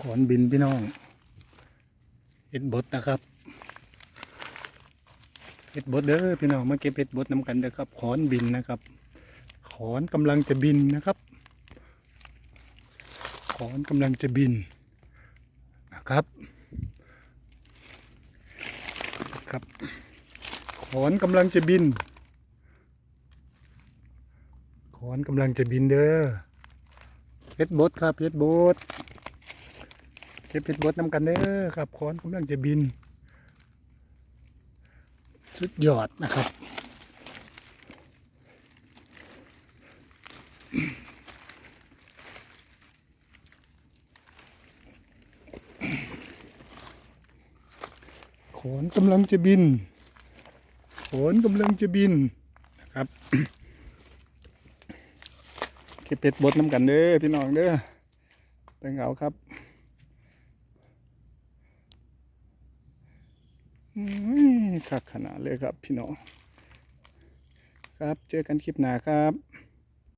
ขอนบินพี่น้องเห็ดบดนะครับเห็ดบดเด้อพี่น้องมาเก็บเห็ดบดน้ำกันเด้อครับ ขอนบินนะครับ ขอนกำลังจะบินนะครับ ขอนกำลังจะบินนะครับครับ ขอนกำลังจะบิน ขอนกำลังจะบินเด้อเฮ็ดบดครับเฮ็ดบด ก็บเฮ็ดบดน้ำกันเด้อครับขอนกำลังจะบิน สุดยอดนะครับขนกำลังจะบินขนกำลังจะบินนะครับเก็บเป็ดบดน้ำกันเด้อพี่น้องเด้อไปเหงาครับอืม คักขนาดเลยครับพี่น้อง ครับเจอกันคลิปหน้าครับ